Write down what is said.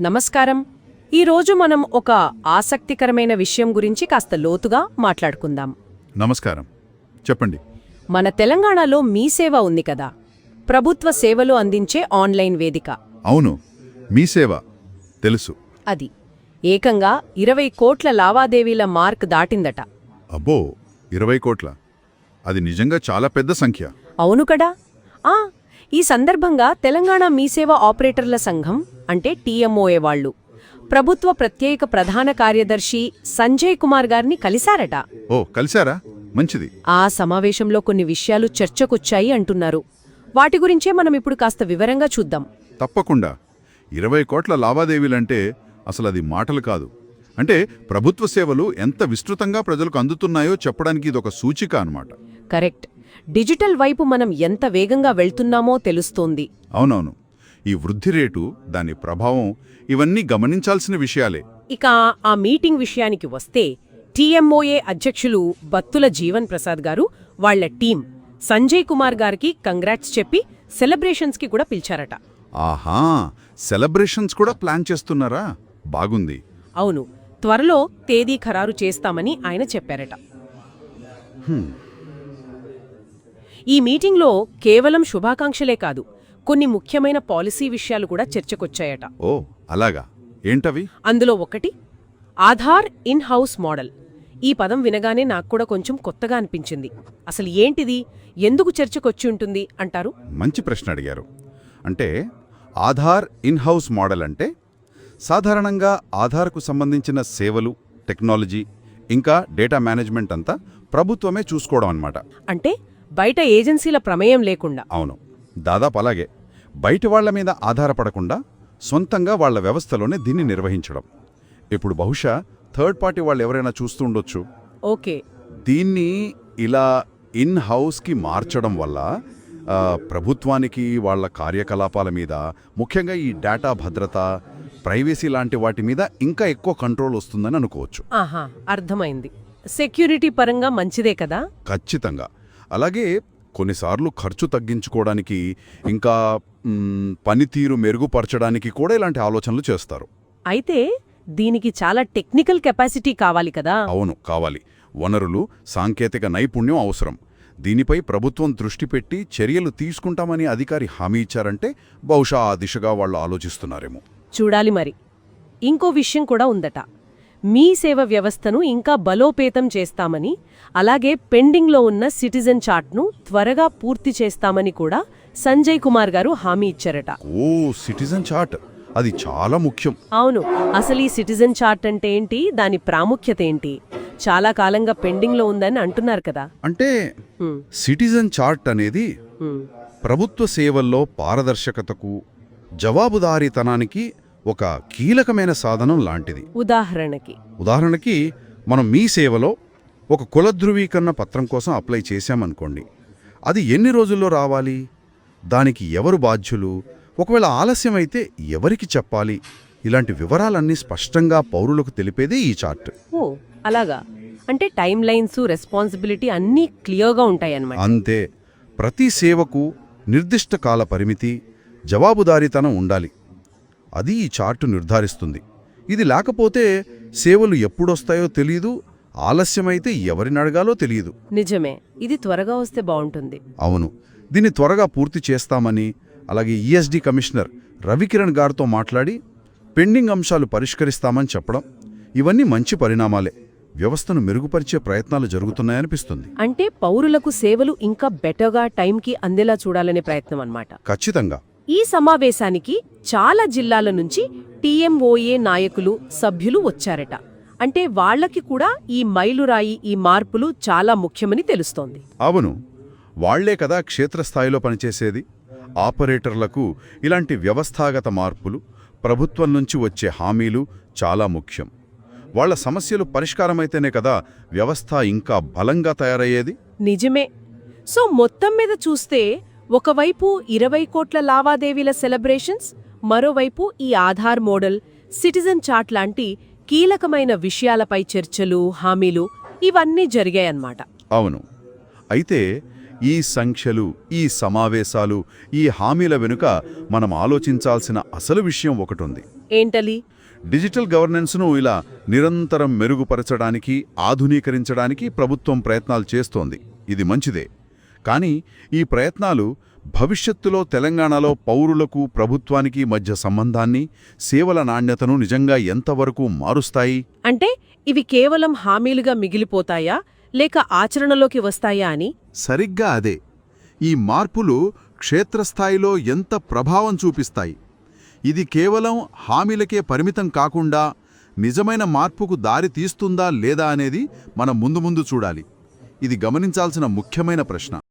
నమస్కారం. ఈరోజు మనం ఒక ఆసక్తికరమైన విషయం గురించి కాస్త లోతుగా మాట్లాడుకుందాం. నమస్కారం. చెప్పండి. మన తెలంగాణలో మీ సేవ ఉంది కదా? ప్రభుత్వ సేవలు అందించే ఆన్లైన్ వేదిక. అవును. మీ సేవ. తెలుసు. అది. ఏకంగా ఇరవై కోట్ల లావాదేవీల మార్క్ దాటిందట. అబ్బో! ఇరవై కోట్ల. అది నిజంగా చాలా పెద్ద సంఖ్య. అవును కదా? ఆ ఈ సందర్భంగా తెలంగాణ మీసేవ ఆపరేటర్ల సంఘం అంటే టీఎంఓఏ వాళ్ళు ప్రభుత్వ ప్రత్యేక ప్రధాన కార్యదర్శి సంజయ్ కుమార్ గారిని కలిశారట. ఓ కలిశారా? మంచిది. ఆ సమావేశంలో కొన్ని విషయాలు చర్చకొచ్చాయి అంటున్నారు. వాటి గురించే మనం ఇప్పుడు కాస్త వివరంగా చూద్దాం. తప్పకుండా. ఇరవై కోట్ల లావాదేవీలంటే అసలు అది మాటలు కాదు. అంటే ప్రభుత్వ సేవలు ఎంత విస్తృతంగా ప్రజలకు అందుతున్నాయో చెప్పడానికి ఇదొక సూచిక అన్నమాట. కరెక్ట్. డిజిటల్ వైపు మనం ఎంత వేగంగా వెళ్తున్నామో తెలుస్తోంది. అవునవును. ఈ వృద్ధి రేటు దాని ప్రభావం ఇవన్నీ గమనించాల్సిన విషయాలే. ఇక ఆ మీటింగ్ విషయానికి వస్తే టీఎంఓఏ అధ్యక్షులు బత్తుల జీవన్ ప్రసాద్ గారు వాళ్ళ టీం సంజయ్ కుమార్ గారికి కంగ్రాట్స్ చెప్పి సెలబ్రేషన్స్కి కూడా పిలిచారట. ఆహా! సెలబ్రేషన్స్ కూడా ప్లాన్ చేస్తున్నారా? బాగుంది. అవును. త్వరలో తేదీ ఖరారు చేస్తామని ఆయన చెప్పారట. ఈ మీటింగ్లో కేవలం శుభాకాంక్షలే కాదు కొన్ని ముఖ్యమైన పాలసీ విషయాలు కూడా చర్చకొచ్చాయట. ఓ అలాగా. ఏంటవి? అందులో ఒకటి ఆధార్ ఇన్ హౌస్ మోడల్. ఈ పదం వినగానే నాకు కూడా కొంచెం కొత్తగా అనిపించింది. అసలు ఏంటిది? ఎందుకు చర్చకొచ్చి ఉంటుంది? అంటారు. మంచి ప్రశ్న అడిగారు. అంటే ఆధార్ ఇన్ హౌస్ మోడల్ అంటే సాధారణంగా ఆధార్కు సంబంధించిన సేవలు టెక్నాలజీ ఇంకా డేటా మేనేజ్మెంట్ అంతా ప్రభుత్వమే చూసుకోవడం అన్నమాట. అంటే బయట ఏజెన్సీల ప్రమేయం లేకుండా. అవును. దాదాపు అలాగే. బయటి వాళ్ళ మీద ఆధారపడకుండా సొంతంగా వాళ్ళ వ్యవస్థలోనే దీన్ని నిర్వహించడం. ఇప్పుడు బహుశా థర్డ్ పార్టీ వాళ్ళు ఎవరైనా చూస్తూ ఉండొచ్చు. ఓకే. దీన్ని ఇలా ఇన్ హౌస్కి మార్చడం వల్ల ప్రభుత్వానికి వాళ్ళ కార్యకలాపాల మీద ముఖ్యంగా ఈ డేటా భద్రత ప్రైవసీ లాంటి వాటి మీద ఇంకా ఎక్కువ కంట్రోల్ వస్తుందని అనుకోవచ్చు. అర్థమైంది. సెక్యూరిటీ పరంగా మంచిదే కదా? ఖచ్చితంగా. అలాగే కొన్నిసార్లు ఖర్చు తగ్గించుకోవడానికి ఇంకా పనితీరు మెరుగుపరచడానికి కూడా ఇలాంటి ఆలోచనలు చేస్తారు. అయితే దీనికి చాలా టెక్నికల్ కెపాసిటీ కావాలి కదా? అవును కావాలి. వనరులు సాంకేతిక నైపుణ్యం అవసరం. దీనిపై ప్రభుత్వం దృష్టి పెట్టి చర్యలు తీసుకుంటామని అధికారి హామీ ఇచ్చారంటే బహుశా ఆ దిశగా వాళ్ళు ఆలోచిస్తున్నారేమో. చూడాలి మరి. ఇంకో విషయం కూడా ఉందట. మీ సేవ వ్యవస్థను ఇంకా బలోపేతం చేస్తామని అలాగే పెండింగ్లో ఉన్న సిటిజన్ చార్ట్ను త్వరగా పూర్తి చేస్తామని కూడా సంజయ్ కుమార్ గారు హామీ ఇచ్చారట. ఓ సిటిజన్ చార్ట్. అది చాలా ముఖ్యం. అవును అసలు ఈ సిటిజన్ చార్ట్ అంటే ఏంటి? దాని ప్రాముఖ్యత ఏంటి? చాలా కాలంగా పెండింగ్లో ఉందని అంటున్నారు కదా. అంటే సిటిజన్ చార్ట్ అనేది. ప్రభుత్వ సేవల్లో పారదర్శకతకు జవాబుదారీతనానికి ఒక కీలకమైన సాధనం లాంటిది. ఉదాహరణకి. ఉదాహరణకి మనం మీ సేవలో ఒక కుల ధృవీకరణ పత్రం కోసం అప్లై చేశామనుకోండి. అది ఎన్ని రోజుల్లో రావాలి? దానికి ఎవరు బాధ్యులు? ఒకవేళ ఆలస్యమైతే ఎవరికి చెప్పాలి? ఇలాంటి వివరాలన్నీ స్పష్టంగా పౌరులకు తెలిపేదే ఈ చార్ట్. ఓ అలాగా. అంటే టైం లైన్స్ రెస్పాన్సిబిలిటీ అన్నీ క్లియర్గా ఉంటాయన్నమాట. అంతే. ప్రతి సేవకు నిర్దిష్ట కాల పరిమితి జవాబుదారీతనం ఉండాలి. అది ఈ చార్టు నిర్ధారిస్తుంది. ఇది లేకపోతే సేవలు ఎప్పుడొస్తాయో తెలీదు ఆలస్యమైతే ఎవరిని అడగాలో తెలియదు నిజమే ఇది త్వరగా వస్తే బాగుంటుంది అవును దీన్ని త్వరగా పూర్తి చేస్తామని అలాగే ఈఎస్డి కమిషనర్ రవికిరణ్ గారితో మాట్లాడి పెండింగ్ అంశాలు పరిష్కరిస్తామని చెప్పడం ఇవన్నీ మంచి పరిణామాలే. వ్యవస్థను మెరుగుపరిచే ప్రయత్నాలు జరుగుతున్నాయనిపిస్తుంది. అంటే పౌరులకు సేవలు ఇంకా బెటర్గా టైంకి అందేలా చూడాలనే ప్రయత్నం అన్నమాట. ఖచ్చితంగా. ఈ సమావేశానికి చాలా జిల్లాల నుంచి టీఎంఓఏ నాయకులు సభ్యులు వచ్చారట. అంటే వాళ్ళకి కూడా ఈ మైలురాయి ఈ మార్పులు చాలా ముఖ్యమని తెలుస్తోంది. అవును. వాళ్ళే కదా క్షేత్రస్థాయిలో పనిచేసేది. ఆపరేటర్లకు ఇలాంటి వ్యవస్థాగత మార్పులు ప్రభుత్వం నుంచి వచ్చే హామీలు చాలా ముఖ్యం. వాళ్ళ సమస్యలు పరిష్కారమైతేనే కదా వ్యవస్థ ఇంకా బలంగా తయారయ్యేది? నిజమే. సో మొత్తం మీద చూస్తే ఒకవైపు ఇరవై కోట్ల లావాదేవీల సెలబ్రేషన్స్ మరోవైపు ఈ ఆధార్ మోడల్ సిటిజన్ చార్ట్ లాంటి కీలకమైన విషయాలపై చర్చలు హామీలు ఇవన్నీ జరిగాయన్నమాట. అవును. అయితే ఈ సంఖ్యలు ఈ సమావేశాలు ఈ హామీల వెనుక మనం ఆలోచించాల్సిన అసలు విషయం ఒకటుంది. ఏంటలి? డిజిటల్ గవర్నెన్స్ను ఇలా నిరంతరం మెరుగుపరచడానికి ఆధునీకరించడానికి ప్రభుత్వం ప్రయత్నాలు చేస్తోంది. ఇది మంచిదే. కానీ ఈ ప్రయత్నాలు భవిష్యత్తులో తెలంగాణలో పౌరులకు ప్రభుత్వానికి మధ్య సంబంధాన్ని సేవల నాణ్యతను నిజంగా ఎంతవరకు మారుస్తాయి? అంటే ఇవి కేవలం హామీలుగా మిగిలిపోతాయా? లేక ఆచరణలోకి వస్తాయా అని? సరిగ్గా అదే. ఈ మార్పులు క్షేత్రస్థాయిలో ఎంత ప్రభావం చూపిస్తాయి? ఇది కేవలం హామీలకే పరిమితం కాకుండా నిజమైన మార్పుకు దారి తీస్తుందా లేదా అనేది మనం ముందు ముందు చూడాలి. ఇది గమనించాల్సిన ముఖ్యమైన ప్రశ్న.